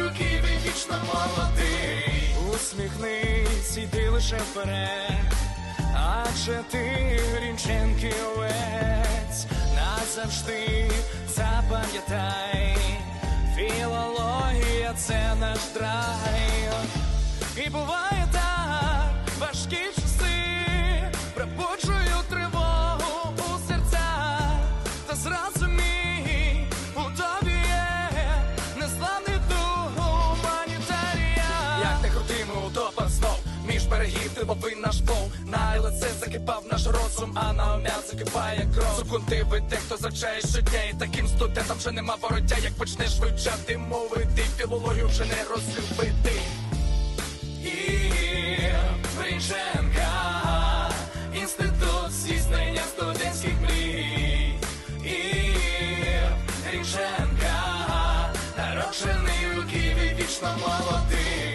юкий, ти вічно молодий. Усміхнись, йди лише вперед, адже ти грінченки овець, назавжди запам'ятай, філологія це наш драйв. І буває так. Берегів наш плов. На лице закипав наш розум, а на ом'ят закипає кров. Секунди веде, хто завчає щодня, і таким студентам вже нема вороття. Як почнеш вивчати мови, ти філологію вже не розлюбити. І Гринченка, інститут здійснення студентських мрій. І Гринченка, народжений у Києві вічно молодий.